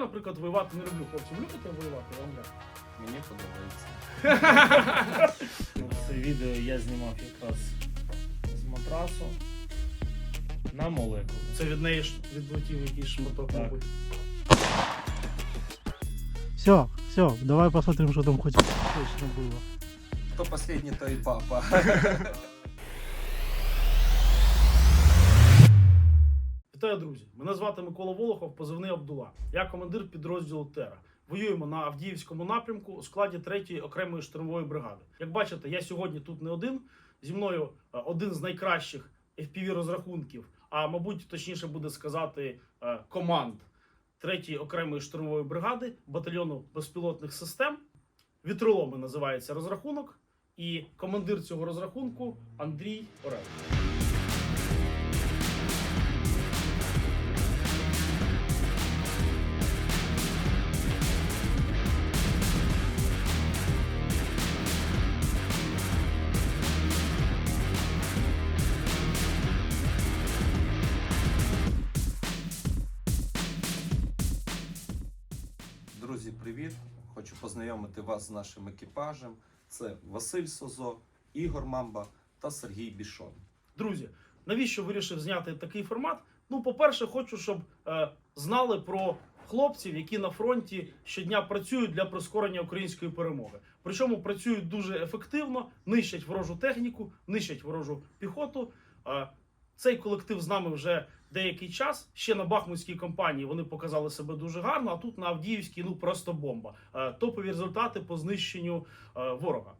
наприклад, воювати не люблю. Хлопці, любите воювати? Вам як? Мені подобається. Це відео я знімав якраз з матрасу на молекулу. Це від неї ж відлетів якийсь шматок, Так. мабуть. Все, все, давай посмотрим, что там хоть точно было. Хто останній, той папа. Вітаю, друзі! Мене звати Микола Волохов, позивний Абдула. Я командир підрозділу Тера. Воюємо на Авдіївському напрямку у складі 3-ї окремої штурмової бригади. Як бачите, я сьогодні тут не один. Зі мною е, один з найкращих fpv розрахунків, а мабуть, точніше буде сказати, е, команд 3-ї окремої штурмової бригади батальйону безпілотних систем. Вітроломи називається розрахунок, і командир цього розрахунку Андрій Орел. Познайомити вас з нашим екіпажем. Це Василь Созо, Ігор Мамба та Сергій Бішон. Друзі, навіщо вирішив зняти такий формат? Ну, по-перше, хочу, щоб е, знали про хлопців, які на фронті щодня працюють для прискорення української перемоги. Причому працюють дуже ефективно, нищать ворожу техніку, нищать ворожу піхоту. Е, цей колектив з нами вже деякий час. Ще на Бахмутській кампанії вони показали себе дуже гарно. А тут на Авдіївській ну просто бомба. Е, топові результати по знищенню е, ворога.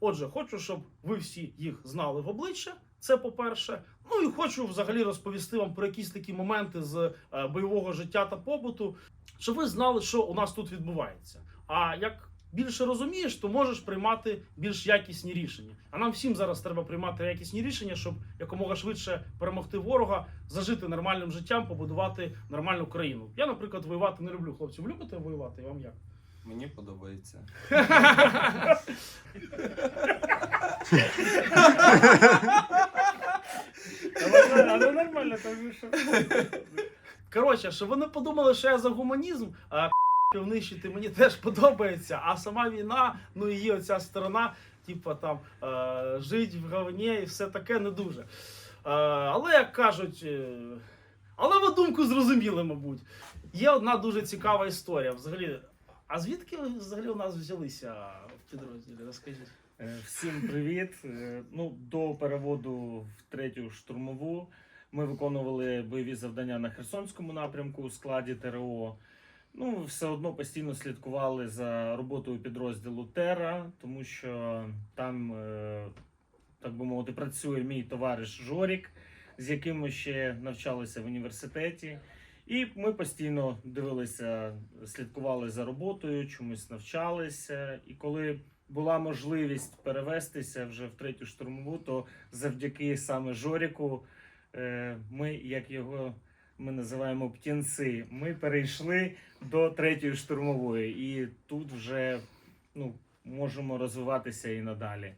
Отже, хочу, щоб ви всі їх знали в обличчя. Це по-перше. Ну і хочу взагалі розповісти вам про якісь такі моменти з е, бойового життя та побуту, щоб ви знали, що у нас тут відбувається. А як більше розумієш, то можеш приймати більш якісні рішення. А нам всім зараз треба приймати якісні рішення, щоб якомога швидше перемогти ворога, зажити нормальним життям, побудувати нормальну країну. Я, наприклад, воювати не люблю. Хлопці, ви любите воювати? Вам як? Мені подобається. Але нормально, тому що. Коротше, щоб ви не подумали, що я за гуманізм, а нищити мені теж подобається. А сама війна, ну її оця сторона, типу там е, жить в говні і все таке не дуже. Е, але як кажуть, е, але ви думку зрозуміли, мабуть. Є одна дуже цікава історія. Взагалі, а звідки взагалі у нас взялися в підрозділі? Розкажіть. Е, Всім привіт. Е, Ну, до переводу в третю штурмову ми виконували бойові завдання на Херсонському напрямку у складі ТРО. Ну, все одно постійно слідкували за роботою підрозділу Тера, тому що там, е, так би мовити, працює мій товариш Жорік, з яким ми ще навчалися в університеті. І ми постійно дивилися, слідкували за роботою, чомусь навчалися. І коли була можливість перевестися вже в третю штурмову, то завдяки саме Жоріку, е, ми, як його ми називаємо птінці, ми перейшли до третьої штурмової, і тут вже ну, можемо розвиватися і надалі.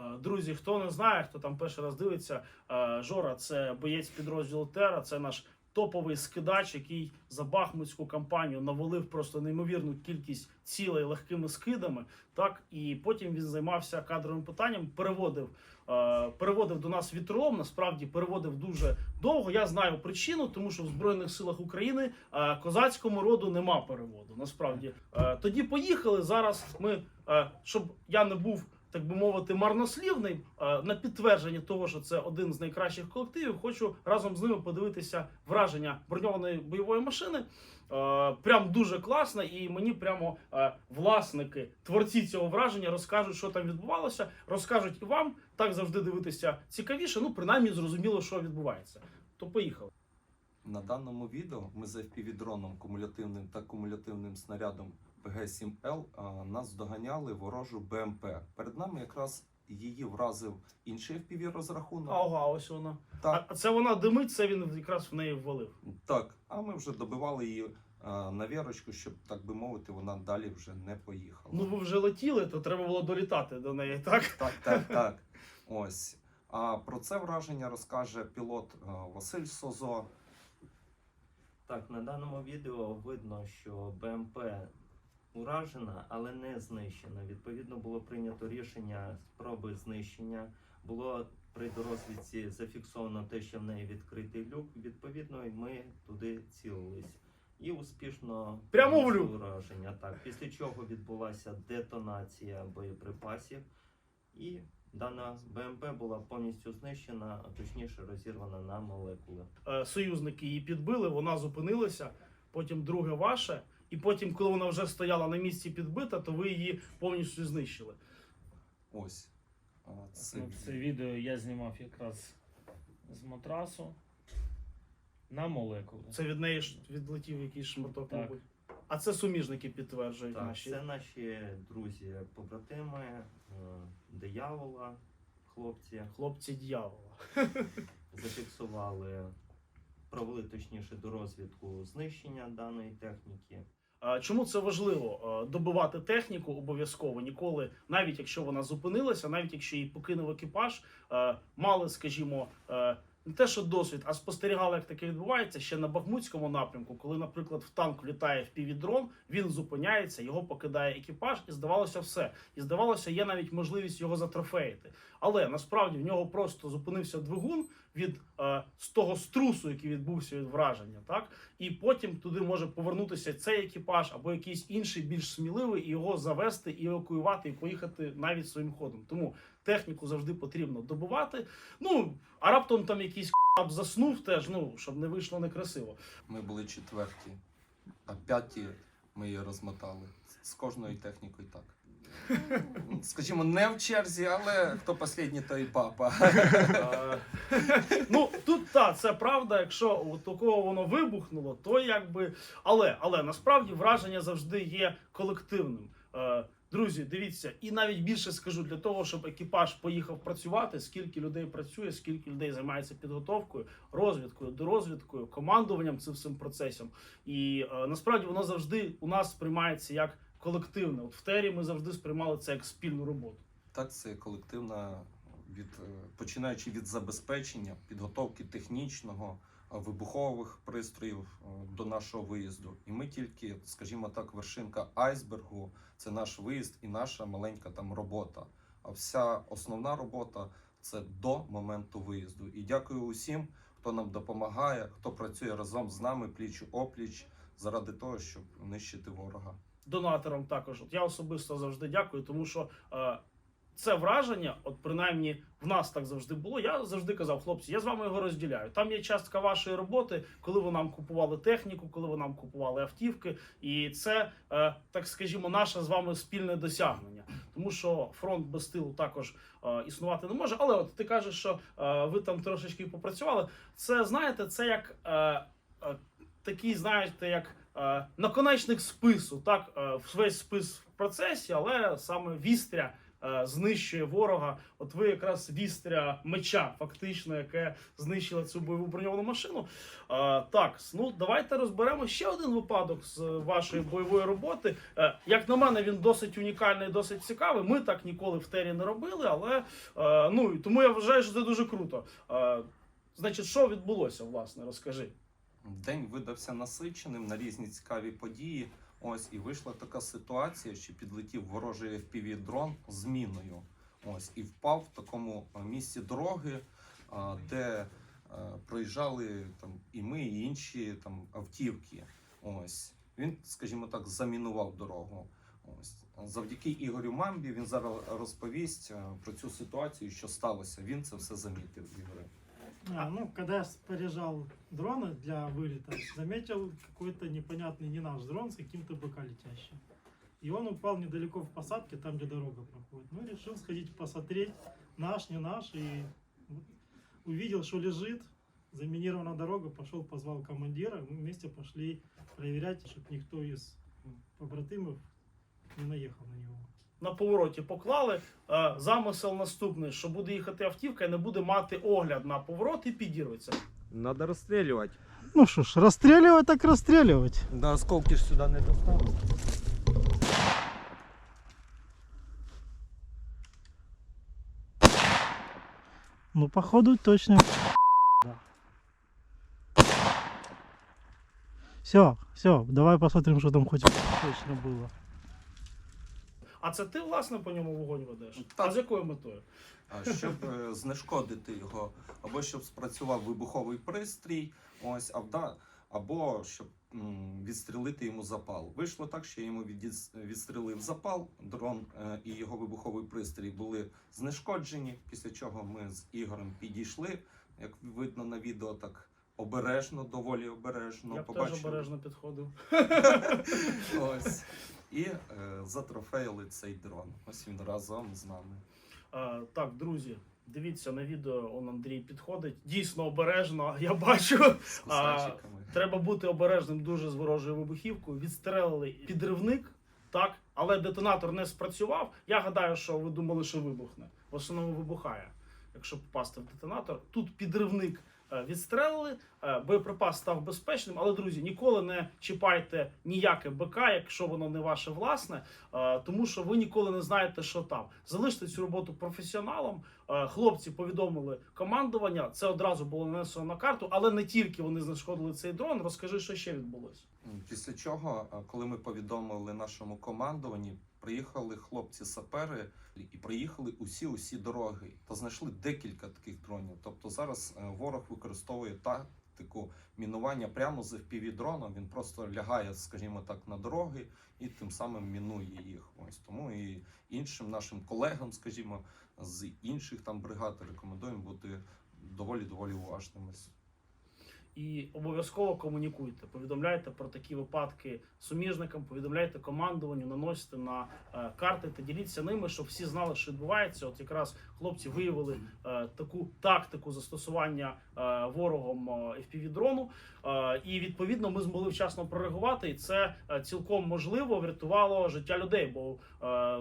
Е, Друзі, хто не знає, хто там перший раз дивиться, е, Жора це боєць підрозділу Тера, це наш топовий скидач, який за Бахмутську кампанію навалив просто неймовірну кількість цілей легкими скидами. Так і потім він займався кадровим питанням, переводив, е, переводив до нас вітролом. Насправді переводив дуже довго. Я знаю причину, тому що в Збройних силах України е, козацькому роду нема переводу. Насправді Е, тоді поїхали. Зараз ми, е, щоб я не був так би мовити, марнослівний е, на підтвердження того, що це один з найкращих колективів. Хочу разом з ними подивитися враження броньованої бойової машини. Е, Прям дуже класно, і мені прямо е, власники, творці цього враження розкажуть, що там відбувалося, розкажуть і вам. Так завжди дивитися цікавіше. Ну, принаймні зрозуміло, що відбувається. То поїхали. На даному відео ми за FPV-дроном кумулятивним та кумулятивним снарядом ПГ-7Л нас доганяли ворожу БМП. Перед нами якраз її вразив інший FPV-розрахунок. Ага, ось вона. Так, А це вона димить, це він якраз в неї ввалив. так, а ми вже добивали її на вірочку, щоб, так би мовити, вона далі вже не поїхала. Ну ви вже летіли, то треба було долітати до неї, так? Так, так, так. Ось. А про це враження розкаже пілот Василь Созо. Так, на даному відео видно, що БМП уражена, але не знищена. Відповідно, було прийнято рішення спроби знищення. Було при дорозвідці зафіксовано те, що в неї відкритий люк. Відповідно, ми туди цілились. І успішно Прямо в люк? ураження. Так, після чого відбулася детонація боєприпасів, і дана БМП була повністю знищена, а точніше розірвана на молекули. Е, союзники її підбили, вона зупинилася. Потім друге ваше, і потім, коли вона вже стояла на місці підбита, то ви її повністю знищили. Ось. А, Це, Ну, це відео я знімав якраз з матрасу на молекули. Це від неї ж відлетів якийсь шматок, Так. мабуть. А це суміжники підтверджують Так, наші. це наші друзі, побратими, е, диявола, хлопці Хлопці дьявола. зафіксували, провели точніше до розвідку знищення даної техніки. Чому це важливо? Добивати техніку обов'язково ніколи, навіть якщо вона зупинилася, навіть якщо її покинув екіпаж, мали, скажімо, не те, що досвід, а спостерігали, як таке відбувається ще на Бахмутському напрямку, коли, наприклад, в танк літає впівдрон, він зупиняється, його покидає екіпаж, і здавалося все. І здавалося, є навіть можливість його затрофеїти. Але насправді в нього просто зупинився двигун від е, з того струсу, який відбувся від враження, так і потім туди може повернутися цей екіпаж або якийсь інший більш сміливий, і його завести, і евакуювати, і поїхати навіть своїм ходом. Тому техніку завжди потрібно добувати. Ну а раптом там якийсь к***б заснув, теж ну щоб не вийшло некрасиво. Ми були четверті, а п'яті ми її розмотали. З кожною технікою так. Скажімо, не в черзі, але хто останній, той і папа. Е, ну тут так, це правда. Якщо у такого воно вибухнуло, то якби. Але але насправді враження завжди є колективним. Друзі, дивіться, і навіть більше скажу для того, щоб екіпаж поїхав працювати, скільки людей працює, скільки людей займається підготовкою, розвідкою, дорозвідкою, командуванням цим всім процесом. І е, насправді воно завжди у нас сприймається як колективне. От в тері ми завжди сприймали це як спільну роботу. Так, це колективна від е, починаючи від забезпечення, підготовки технічного, вибухових пристроїв е, до нашого виїзду. І ми тільки, скажімо так, вершинка айсбергу це наш виїзд і наша маленька там робота. А вся основна робота це до моменту виїзду. І дякую усім, хто нам допомагає, хто працює разом з нами пліч опліч заради того, щоб нищити ворога. донаторам також. От я особисто завжди дякую, тому що е, це враження, от принаймні в нас так завжди було. Я завжди казав, хлопці, я з вами його розділяю. Там є частка вашої роботи, коли ви нам купували техніку, коли ви нам купували автівки, і це, е, так скажімо, наше з вами спільне досягнення. Тому що фронт без тилу також е, існувати не може. Але от ти кажеш, що е, ви там трошечки попрацювали. Це знаєте, це як е, е, такий, знаєте, як е, наконечник спису, так е, весь спис в процесі, але саме вістря знищує ворога. От ви якраз вістря меча, фактично, яке знищило цю бойову броньовану машину. Е, так, ну давайте розберемо ще один випадок з вашої бойової роботи. Е, як на мене, він досить унікальний, досить цікавий. Ми так ніколи в тері не робили, але е, ну тому я вважаю, що це дуже круто. Е, значить, що відбулося, власне, розкажи. День видався насиченим на різні цікаві події. Ось і вийшла така ситуація, що підлетів ворожий fpv дрон з міною. Ось і впав в такому е, місці дороги, де е, проїжджали там і ми, і інші там автівки. Ось він, скажімо так, замінував дорогу. Ось завдяки Ігорю Мамбі він зараз розповість е, про цю ситуацію, що сталося. Він це все замітив. Ігоре. А, ну, когда я споряжал дроны для вылета, заметил какой-то непонятный не наш дрон с каким-то БК летящим. И он упал недалеко в посадке, там, где дорога проходит. Ну, решил сходить посмотреть, наш, не наш. И вот увидел, что лежит, заминирована дорога, пошел, позвал командира. Мы вместе пошли проверять, чтобы никто из побратимов не наехал на него. На повороті поклали. Е, Замисел наступний, що буде їхати автівка і не буде мати огляд на поворот і підірветься. Надо расстреливать. Ну что ж, расстреливать так расстреливать. Да осколки ж сюда не достанут. Ну, походу, точно. Все, все, давай посмотрим, что там хоть точно было. А це ти, власне, по ньому вогонь ведеш? Так. А з якою метою? А, щоб е, знешкодити його, або щоб спрацював вибуховий пристрій, ось абда, або щоб м, відстрілити йому запал. Вийшло так, що я йому відіс- відстрілив запал, дрон е, і його вибуховий пристрій були знешкоджені. Після чого ми з Ігорем підійшли, як видно на відео, так обережно, доволі обережно. Я б теж обережно підходив. Ось. І е, затрофеїли цей дрон. Ось він разом з нами. Е, так, друзі, дивіться на відео, он Андрій підходить. Дійсно обережно, я бачу. З А, кусачиками. Треба бути обережним дуже з ворожою вибухівкою. Відстрелили підривник, так, але детонатор не спрацював. Я гадаю, що ви думали, що вибухне. В основному вибухає, якщо попасти в детонатор. Тут підривник відстрелили, е, боєприпас став безпечним. Але, друзі, ніколи не чіпайте ніяке БК, якщо воно не ваше власне, е, тому що ви ніколи не знаєте, що там. Залиште цю роботу професіоналам. Е, Хлопці повідомили командування. Це одразу було нанесено на карту, але не тільки вони знешкодили цей дрон. Розкажи, що ще відбулося. Після чого, е, коли ми повідомили нашому командуванні, приїхали хлопці-сапери і проїхали усі усі дороги та знайшли декілька таких дронів. Тобто зараз е, ворог використовує тактику мінування прямо з fpv дроном. Він просто лягає, скажімо так, на дороги і тим самим мінує їх. Ось тому і іншим нашим колегам, скажімо, з інших там бригад рекомендуємо бути доволі доволі уважними. І обов'язково комунікуйте. Повідомляйте про такі випадки суміжникам, повідомляйте командуванню, наносите на е, карти та діліться ними, щоб всі знали, що відбувається. От якраз хлопці виявили е, таку тактику застосування е, ворогом FPV-дрону. Е, і відповідно ми змогли вчасно прореагувати, і це цілком можливо врятувало життя людей. Бо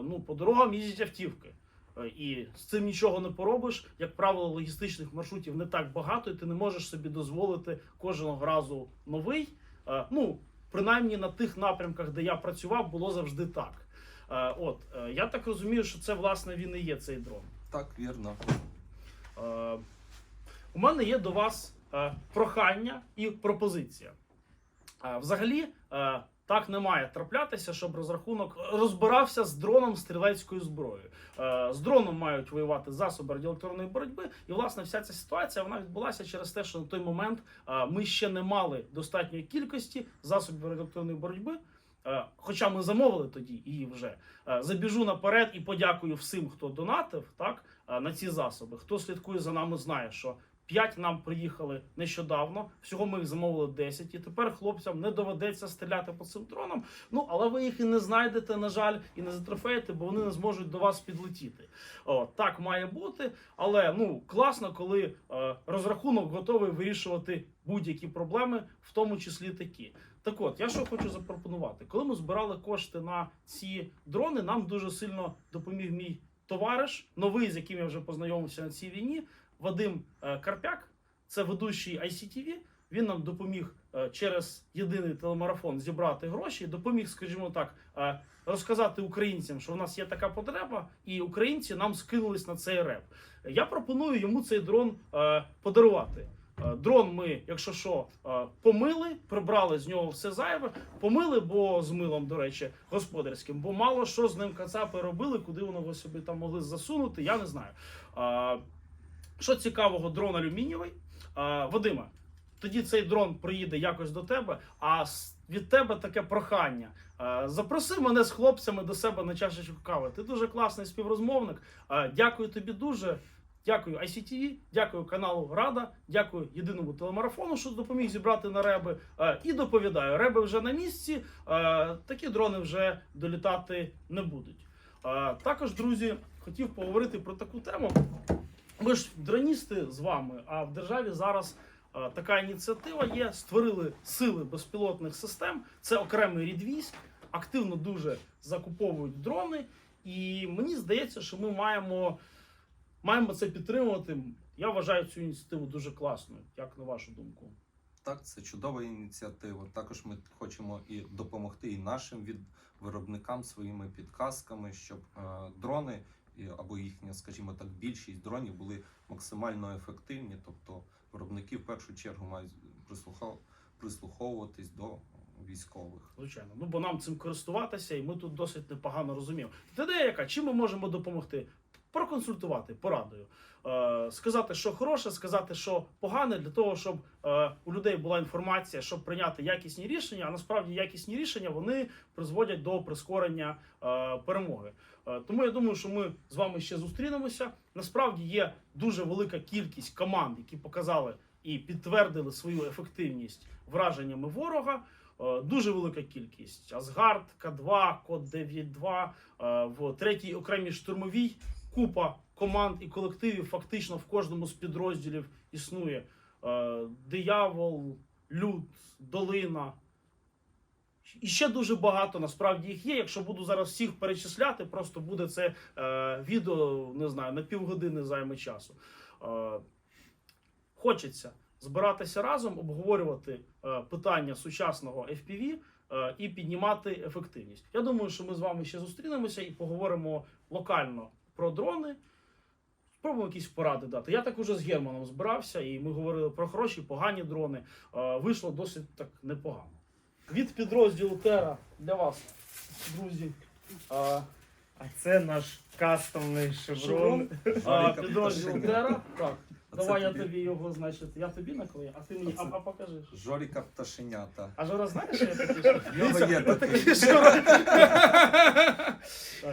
ну по дорогам їздять автівки. Е, І з цим нічого не поробиш. Як правило, логістичних маршрутів не так багато, і ти не можеш собі дозволити кожного разу новий. Е, Ну, принаймні на тих напрямках, де я працював, було завжди так. Е, От я так розумію, що це власне він і є цей дрон. Так, вірно. У мене є до вас прохання і пропозиція. Взагалі, так не має траплятися, щоб розрахунок розбирався з дроном стрілецькою зброєю. Е, З дроном мають воювати засоби радіоелектронної боротьби. І, власне, вся ця ситуація вона відбулася через те, що на той момент е, ми ще не мали достатньої кількості засобів радіоелектронної боротьби. Е, Хоча ми замовили тоді її вже. Забіжу наперед і подякую всім, хто донатив так, на ці засоби. Хто слідкує за нами, знає, що 5 нам приїхали нещодавно. Всього ми їх замовили 10, і тепер хлопцям не доведеться стріляти по цим дронам. Ну але ви їх і не знайдете, на жаль, і не затрофеєте, бо вони не зможуть до вас підлетіти. О, так має бути. Але ну класно, коли е, розрахунок готовий вирішувати будь-які проблеми, в тому числі такі. Так от, я що хочу запропонувати. Коли ми збирали кошти на ці дрони, нам дуже сильно допоміг мій товариш, новий, з яким я вже познайомився на цій війні, Вадим е, Карпяк. Це ведучий ICTV. Він нам допоміг е, через єдиний телемарафон зібрати гроші, допоміг, скажімо так, е, розказати українцям, що в нас є така потреба, і українці нам скинулись на цей реп. Я пропоную йому цей дрон подарувати. Дрон ми, якщо що, помили, прибрали з нього все зайве, помили, бо з милом, до речі, господарським, бо мало що з ним кацапи робили, куди вони його собі там могли засунути, я не знаю. Що цікавого, дрон алюмінієвий. Вадиме, тоді цей дрон приїде якось до тебе, а від тебе таке прохання. Запроси мене з хлопцями до себе на чашечку кави. Ти дуже класний співрозмовник. Дякую тобі дуже. Дякую ICTV, дякую каналу Рада, дякую єдиному телемарафону, що допоміг зібрати на реби. І доповідаю, реби вже на місці. Такі дрони вже долітати не будуть. Також, друзі, хотів поговорити про таку тему. Ми ж дроністи з вами, а в державі зараз е, така ініціатива є. Створили сили безпілотних систем. Це окремий рід військ, активно дуже закуповують дрони. І мені здається, що ми маємо, маємо це підтримувати. Я вважаю цю ініціативу дуже класною. Як на вашу думку? Так, це чудова ініціатива. Також ми хочемо і допомогти і нашим від виробникам своїми підказками, щоб е, дрони або їхня, скажімо так, більшість дронів були максимально ефективні. Тобто виробники в першу чергу мають прислуховуватись до військових. Звичайно, ну бо нам цим користуватися, і ми тут досить непогано розуміємо. Ідея яка? Чим ми можемо допомогти? Проконсультувати порадою, е, сказати, що хороше, сказати, що погане, для того, щоб е, у людей була інформація, щоб прийняти якісні рішення. А насправді якісні рішення вони призводять до прискорення е, перемоги. Тому я думаю, що ми з вами ще зустрінемося. Насправді є дуже велика кількість команд, які показали і підтвердили свою ефективність враженнями ворога. Дуже велика кількість. Асгард, К2, Код 9.2, е, в третій окремій штурмовій купа команд і колективів фактично в кожному з підрозділів існує. Е, Диявол, Люд, Долина. І ще дуже багато насправді їх є. Якщо буду зараз всіх перечисляти, просто буде це е, відео, не знаю, на півгодини займе часу. Е, хочеться збиратися разом, обговорювати е, питання сучасного FPV е, і піднімати ефективність. Я думаю, що ми з вами ще зустрінемося і поговоримо локально про дрони. Спробуємо якісь поради дати. Я так уже з Германом збирався, і ми говорили про хороші, погані дрони. Е, вийшло досить так непогано. Від підрозділу Тера для вас, друзі. Е, А це наш кастомний шеврон. Шеврон. А, підрозділ Тера. Так. Давай я тобі? його, значить, я тобі наклею, а ти мені А а, покажи. Жоріка пташенята. А Жора, знаєш, що я такий? що? В нього є такий. Жора.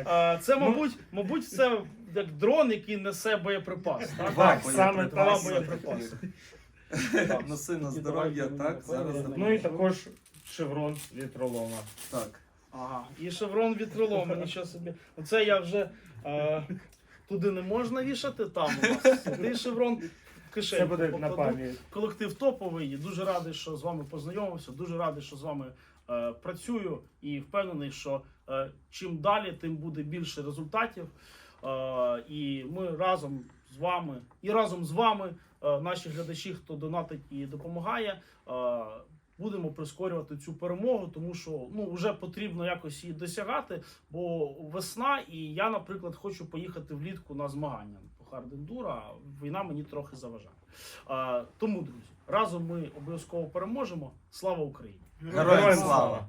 А, Це, мабуть, мабуть, це як дрон, який несе боєприпас. Так? Два саме боєприпаси. Два боєприпаси. Так, Носи на здоров'я, так, зараз давай. Ну і також шеврон від ролона. так. Ага, і шеврон вітрилом, нічого собі. Оце я вже е, туди не можна вішати, там у нас. Ти шеврон Це буде на пам'ять. Колектив топовий. Дуже радий, що з вами познайомився. Дуже радий, що з вами е, працюю і впевнений, що е, чим далі, тим буде більше результатів. Е, і ми разом з вами і разом з вами, е, наші глядачі, хто донатить і допомагає. Е, Будемо прискорювати цю перемогу, тому що ну вже потрібно якось її досягати. Бо весна, і я, наприклад, хочу поїхати влітку на змагання по хардендура. Війна мені трохи заважає. А, тому, друзі, разом ми обов'язково переможемо. Слава Україні! Героям слава!